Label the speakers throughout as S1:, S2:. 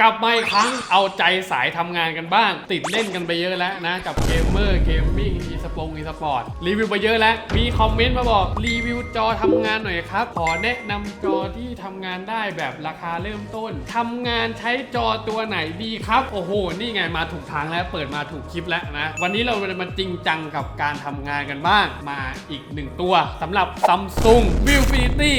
S1: กลับมาอีกครั้งเอาใจสายทำงานกันบ้าง ติดเล่นกันไปเยอะแล้วนะ กับเกมเมอร์เกมมิ่งอีสปงอีสปอร์ตรีวิวไปเยอะแล้ว มีคอมเมนต์มาบอกรีวิวจอทำงานหน่อยครับ ขอแนะนำจอที่ทำงานได้แบบราคาเริ่มต้นทำงานใช้จอตัวไหนดีครับ โอ้โห นี่ไงมาถูกทางแล้วเปิดมาถูกคลิปแล้วนะ วันนี้เราจะมาจริงจังกับการทำงานกันบ้าง มาอีกหนึ่งตัวสำหรับ Samsung Viewfinity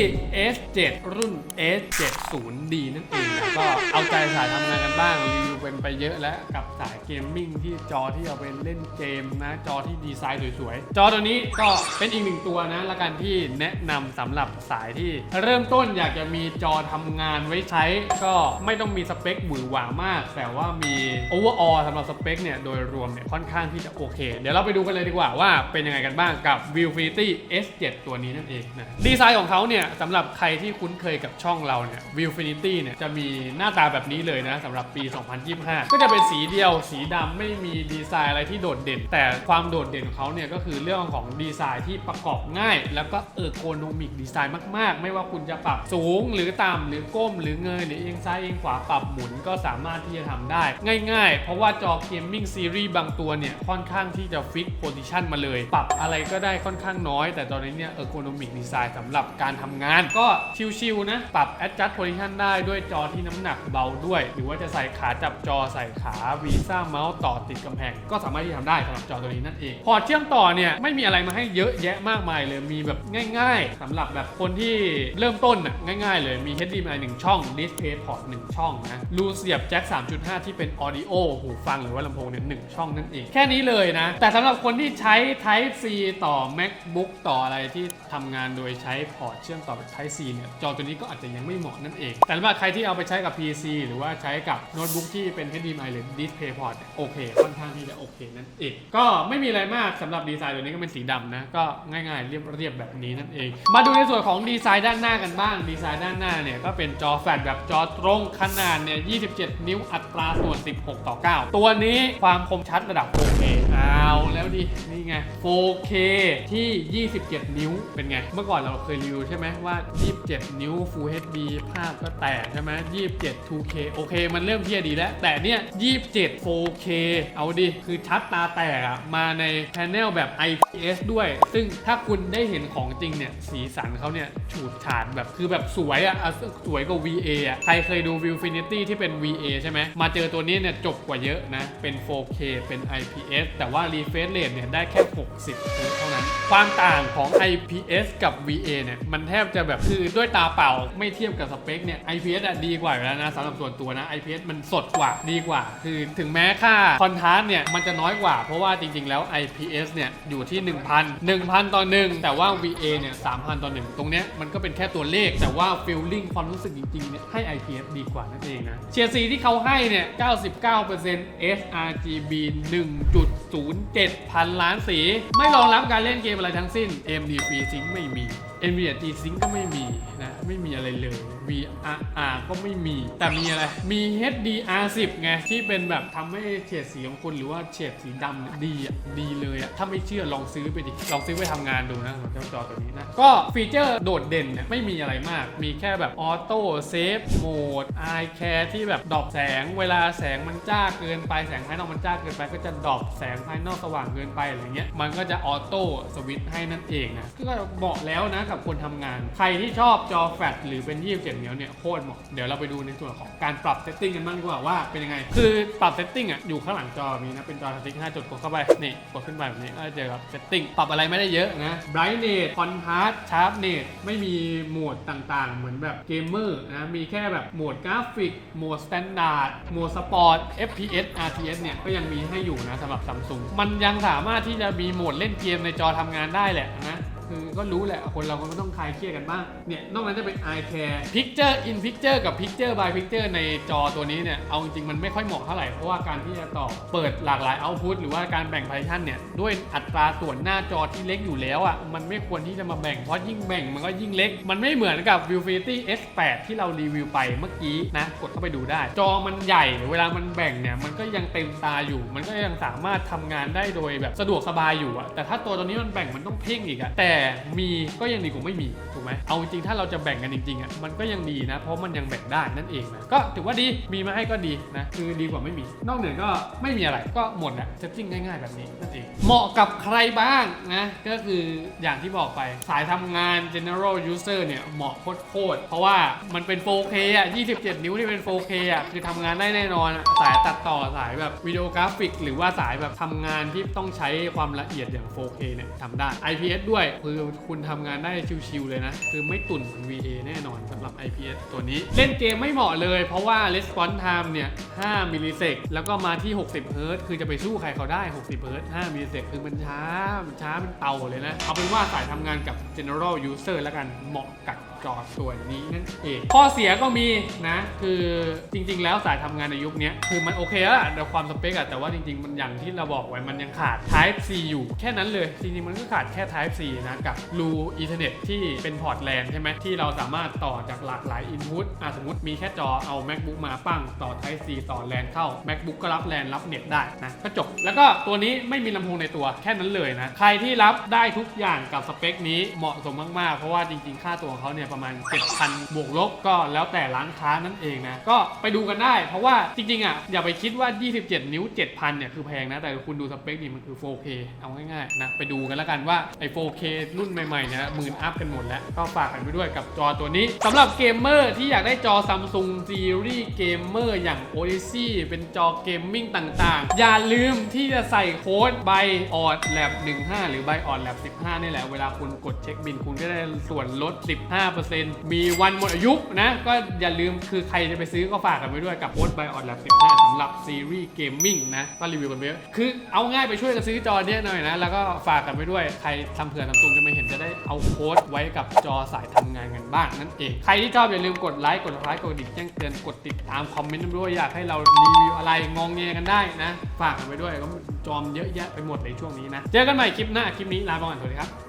S1: S7 รุ่น S70D นั่นเองนะก็เอาใจสายทำงานกันบ้างรีวิวเป็นไปเยอะแล้วกับสายเกมมิ่งที่จอที่เอาไปเล่นเกมนะจอที่ดีไซน์สวยๆ จอตัวนี้ก็เป็นอีกหนึ่งตัวนะละกันที่แนะนำสำหรับสายที่ เริ่มต้นอยากจะมีจอทำงานไว้ใช้ ก็ไม่ต้องมีสเปคหวือหวามาก แต่ว่ามีโอเวอร์ออสำหรับสเปคเนี่ยโดยรวมเนี่ยค่อนข้างที่จะโอเค เดี๋ยวเราไปดูกันเลยดีกว่าว่าเป็นยังไงกันบ้างกับ v i e w f i t y S7 ตัวนี้นั่นเองนะดีไซน์ของเขาเนี่ยสำหรับใครที่คุ้นเคยกับช่องเราเนี่ย v i e w f i t y เนี่ยจะมีหน้าตาแบบนี้เลยนะสำหรับปี 2025 ก็จะเป็นสีเดียว สีดำไม่มีดีไซน์อะไรที่โดดเด่น แต่ความโดดเด่นของเขาเนี่ยก็คือเรื่องของดีไซน์ที่ประกอบง่าย แล้วก็เออร์โนมิกดีไซน์มาก ๆ ไม่ว่าคุณจะปรับสูงหรือต่ำหรือก้มหรือเงยหรือเอียงซ้ายเอียงขวาปรับหมุนก็สามารถที่จะทำได้ ง่าย ๆ เพราะว่าจอเกมมิ่งซีรีส์บางตัวเนี่ยค่อนข้างที่จะฟิกโพซิชันมาเลย ปรับอะไรก็ได้ค่อนข้างน้อย แต่ตอนนี้เนี่ยเออร์โนมิกดีไซน์สำหรับการทำงาน ก็ชิวๆนะปรับ adjust position ได้ด้วยจอที่น้ำหนักเบาด้วยหรือว่าจะใส่ขาจับจอใส่ขาวีซ่าเมาส์ต่อติดกำแพง ก็สามารถที่ทำได้สำหรับจอตัวนี้นั่นเอง พอร์ตเชื่อมต่อเนี่ยไม่มีอะไรมาให้เยอะแยะมากมายเลยมีแบบง่ายๆสำหรับแบบคนที่เริ่มต้นอะง่ายๆเลยมี HDMI 1 ช่อง Display Port 1 ช่องนะรูเสียบแจ็ค3.5 ที่เป็น Audio หูฟังหรือว่าลำโพงเนี่ยหนึ่งช่องนั่นเอง แค่นี้เลยนะ แต่สำหรับคนที่ใช้ Type C ต่อ MacBook ต่ออะไรที่ทำงานโดยใช้พอร์ตเชื่อมต่อแบบ Type C เนี่ยจอตัวนี้ก็อาจจะยังไม่เหมาะนั่นเอง แต่สำหรับใครที่เอาไปใช้กับ PC หรือว่าใช้กับโน้ตบุ๊กที่เป็น HDMI หรือ Display Port เนี่ยโอเค ค่อนข้างที่จะโอเคนั่นเอง ก็ไม่มีอะไรมากสำหรับดีไซน์ตัวนี้ก็เป็นสีดำนะ ก็ง่ายๆ เรียบๆแบบนี้นั่นเอง มาดูในส่วนของดีไซน์ด้านหน้ากันบ้าง ดีไซน์ด้านหน้าเนี่ยก็เป็นจอแฟลแบบจอตรงขนาดเนี่ย 27 นิ้วอัตราส่วน 16 ต่อ 9 ตัวนี้ความคมชัดระดับ 4K เอาแล้วดิ นี่ไง 4K ที่ 27 นิ้ว เป็นไง เมื่อก่อนเราเคยรีวิวใช่ไหมว่า 27 นิ้ว Full HD ภาพก็แตกใช่ไหม27 2K โอเคมันเริ่มเทียดีแล้ว แต่เนี่ย 27 4K เอาดิ คือชัดตาแตกอะมาในแพนเนลแบบ IPS ด้วย ซึ่งถ้าคุณได้เห็นของจริงเนี่ย สีสันเขาเนี่ยฉูดฉาดแบบคือแบบสวยอะอะสวยกว่า VA อะใครเคยดู Viewfinity ที่เป็น VA ใช่ไหม มาเจอตัวนี้เนี่ยจบกว่าเยอะนะ เป็น 4K เป็น IPS แต่ว่า refresh rate เนี่ยได้แค่ 60เท่านั้น ความต่างของ IPS กับ VA เนี่ย มันแทบจะแบบคือด้วยตาเปล่าไม่เทียบกับสเปคเนี่ย IPS อะดีกว่าอยู่แล้วนะสำหรับส่วนตัวนะ IPS มันสดกว่าดีกว่า คือถึงแม้ค่าคอนทราสต์เนี่ยมันจะน้อยกว่า เพราะว่าจริง ๆ แล้ว IPS เนี่ยอยู่ที่ 1,000 1,000 ต่อ 1 แต่ว่า VA เนี่ย3,000 ต่อ 1 ตรงเนี้ยมันก็เป็นแค่ตัวเลข แต่ว่า feeling ความรู้สึกจริงๆเนี่ยให้ IPS ดีกว่านั่นเองนะเชียร์ซีที่เขาให้เนี่ย 99% sRGB 1.07 พันล้านสี ไม่รองรับการเล่นเกมอะไรทั้งสิ้น AMD FreeSync ไม่มี NVIDIA G-Sync ก็ไม่มีนะ ไม่มีอะไรเลย VRR ก็ไม่มี แต่มีอะไรมี HDR10 ไงที่เป็นแบบทำให้เฉดสีของคุณหรือว่าเฉดสีดำเนี่ยดีอะดีเลยอะถ้าไม่เชื่อลองซื้อไปดิลองซื้อไปทำงานดูนะสำหรับเจ้าจอตัวนี้นะ ก็ฟีเจอร์โดดเด่นเนี่ยไม่มีอะไรมาก มีแค่แบบออโต้เซฟโหมด Eye Care ที่แบบดรอปแสงเวลาแสงมันจ้าเกินไปแสงภายนอกมันจ้าเกินไปก็จะดรอปแสงภายนอกสว่างเกินไปอะไรเงี้ยมันก็จะออโต้สวิตช์ให้นั่นเองนะก็เหมาะแล้วนะกับคนทำงาน ใครที่ชอบจอแฟลชหรือเป็น27นิ้วเนี่ยโคตรเหมาะเดี๋ยวเราไปดูในส่วนของการปรับรับเซตติ้งกันบ้างดีกว่าว่าเป็นยังไง คือปรับเซตติ้งอะอยู่ข้างหลังจอมีนะเป็นจอสติ๊ก5จุดกดเข้าไปนี่กดขึ้นไปแบบนี้ก็จะเจอกับเซตติ้งปรับอะไรไม่ได้เยอะนะ brightness contrast sharpness ไม่มีโหมดต่างๆ เหมือนแบบเกมเมอร์นะมีแค่แบบโหมดกราฟิกโหมด standard โหมด sport FPS RTS เนี่ยก็ยังมีให้อยู่นะสำหรับ Samsung มันยังสามารถที่จะมีโหมดเล่นเกมในจอทำงานได้แหละนะ คือก็รู้แหละคนเราก็ต้องคลายเครียดกันบ้างเนี่ยนอกนั้นจะเป็น eye care picture in picture กับ picture by picture ในจอตัวนี้เนี่ยเอาจริงๆมันไม่ค่อยเหมาะเท่าไหร่ เพราะว่าการที่จะต่อเปิดหลากหลาย output หรือว่าการแบ่ง partition เนี่ยด้วยอัตราส่วนหน้าจอที่เล็กอยู่แล้วอะมันไม่ควรที่จะมาแบ่งเพราะยิ่งแบ่งมันก็ยิ่งเล็ก มันไม่เหมือนกับ Viewfinity S8 ที่เรารีวิวไปเมื่อกี้นะกดเข้าไปดูได้ จอมันใหญ่เวลามันแบ่งเนี่ยมันก็ยังเต็มตาอยู่ มันก็ยังสามารถทำงานได้โดยแบบสะดวกสบายอยู่อะแต่ถ้าตัวตัวนี้มันแบ่งมันต้องเพ่งอีกอะแต่มีก็ยังดีกว่าไม่มีถูกไหมเอาจริงถ้าเราจะแบ่งกันจริงๆอะมันก็ยังดีนะ เพราะมันยังแบ่งได้นั่นเองนะก็ถือว่าดีมีมาให้ก็ดีนะคือดีกว่าไม่มี นอกเหนือก็ไม่มีอะไรก็หมดแหละเซตติ้งง่ายๆแบบนี้นั่นเองเหมาะกับใครบ้างนะก็คืออย่างที่บอกไปสายทำงาน general user เนี่ยเหมาะโคตรๆเพราะว่ามันเป็น 4K อะ27 นิ้วที่เป็น 4K อะคือทำงานได้แน่นอนสายตัดต่อสายแบบวิดีโอกราฟิก หรือว่าสายแบบทำงานที่ต้องใช้ความละเอียดอย่าง 4K เนี่ยทำได้ IPS ด้วยคือคุณทำงานได้ชิวๆเลยนะ คือไม่ตุ่นเหมือน VA แน่นอนสำหรับ IPS ตัวนี้ เล่นเกมไม่เหมาะเลย เพราะว่า response time เนี่ย 5 มิลลิเซกแล้วก็มาที่ 60 เฮิร์ตคือจะไปสู้ใครเขาได้ 60 เฮิร์ต5มิลลิเซกคือมันช้า มันช้าเป็นเตาเลยนะ เอาเป็นว่าสายทำงานกับ general user แล้วกัน เหมาะกับ จอตัวนี้นั่นเองข้อเสียก็มีนะ คือจริง ๆ แล้วสายทำงานในยุคนี้คือมันโอเคแล้วล่ะในความสเปคอะแต่ว่าจริง ๆ มันอย่างที่เราบอกไว้มันยังขาด Type C อยู่แค่นั้นเลย จริง ๆ มันก็ขาดแค่ Type C นะ กับรูอีเทอร์เน็ตที่เป็นพอร์ตแลนใช่ไหมที่เราสามารถต่อจากหลากหลาย Input อะสมมติมีแค่จอเอา MacBook มาปั้งต่อ Type C ต่อแลนเข้า MacBook ก็รับแลนรับเน็ตได้นะก็จบ แล้วก็ตัวนี้ไม่มีลำโพงในตัวแค่นั้นเลยนะใครที่รับได้ทุกอย่างกับสเปคนี้เหมาะสมมากๆ เพราะว่าจริง ๆ ค่าตัวของเขาเนี่ยประมาณ 7,000 บวกลบก็แล้วแต่ร้านค้านั่นเองนะ ก็ไปดูกันได้ เพราะว่าจริงๆอะอย่าไปคิดว่า 27 นิ้ว 7,000 เนี่ยคือแพงนะ แต่คุณดูสเปคนี่มันคือ 4K เอาง่ายๆนะไปดูกันแล้วกันว่าไอ้ 4K รุ่นใหม่ๆเนี่ยหมื่นอัพกันหมดแล้ว ก็ฝากกันไปด้วยกับจอตัวนี้สำหรับเกมเมอร์ที่อยากได้จอ Samsung Series Gamer อย่าง Odyssey เป็นจอเกมมิ่งต่างๆ อย่าลืมที่จะใส่โค้ด b y o d lab 15 หรือ b y o d lab 15 นี่แหละ เวลาคุณกดเช็คบินคุณก็ได้ส่วนลด 15มีวันหมดอายุนะ ก็อย่าลืมคือใครจะไปซื้อก็ฝากกันไว้ด้วยกับโค้ด b y o d lab 15สำหรับซีรีส์เกมมิ่งนะก็รีวิวกันไปเยอะคือเอาง่ายไปช่วยกันซื้อจอเนี้ยหน่อยนะ แล้วก็ฝากกันไปด้วยใครทำเผื่อทำตุงจะไม่เห็นจะได้เอาโค้ดไว้กับจอสายทำงานกันบ้างนั่นเองใครที่ชอบอย่าลืมกดไลค์กดไลค์กดดิ่งแจ้งเตือนกดติดตามคอมเมนต์ด้วยอยากให้เรารีวิวอะไรงองเงกันได้นะ ฝากกันไปด้วยก็จอมเยอะแยะไปหมดในช่วงนี้นะ เจอกันใหม่คลิปหน้าคลิปนี้ลาไปก่อนสวัสดีครับ